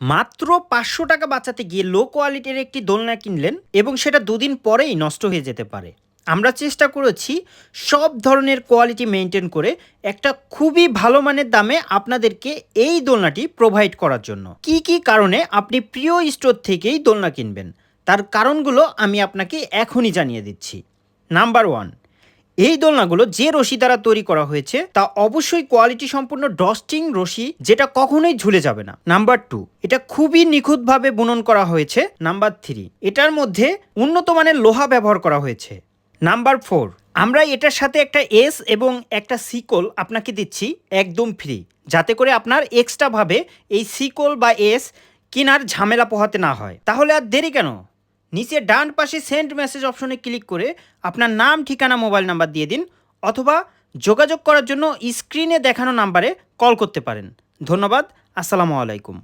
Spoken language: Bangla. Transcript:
মাত্র পাঁচশো টাকা বাঁচাতে গিয়ে লো কোয়ালিটির একটি দোলনা কিনলেন এবং সেটা দুদিন পরেই নষ্ট হয়ে যেতে পারে। আমরা চেষ্টা করেছি সব ধরনের কোয়ালিটি মেনটেন করে একটা খুবই ভালো মানের দামে আপনাদেরকে এই দোলনাটি প্রোভাইড করার জন্য। কি কি কারণে আপনি প্রিয় স্টোর থেকেই দোলনা কিনবেন? তার কারণগুলো আমি আপনাকে এখনই জানিয়ে দিচ্ছি। নাম্বার ওয়ান এই দোলনাগুলো যে রশি দ্বারা তৈরি করা হয়েছে, তা অবশ্যই কোয়ালিটি সম্পূর্ণ ডস্টিং রশি, যেটা কখনোই ঝুলে যাবে না। নাম্বার টু এটা খুবই নিখুঁতভাবে বুনন করা হয়েছে। নাম্বার থ্রি এটার মধ্যে উন্নত মানের লোহা ব্যবহার করা হয়েছে। নাম্বার ফোর আমরা এটার সাথে একটা এস এবং একটা সিকল আপনাকে দিচ্ছি একদম ফ্রি যাতে করে আপনার এক্সট্রাভাবে এই সিকল বা এস কেনার ঝামেলা পোহাতে না হয়। তাহলে আর দেরি কেন? নিচে ডান পাশে সেন্ড মেসেজ অপশনে ক্লিক করে আপনার নাম, ঠিকানা, মোবাইল নাম্বার দিয়ে দিন অথবা যোগাযোগ করার জন্য স্ক্রিনে দেখানো নাম্বারে কল করতে পারেন। ধন্যবাদ, আসসালামু আলাইকুম।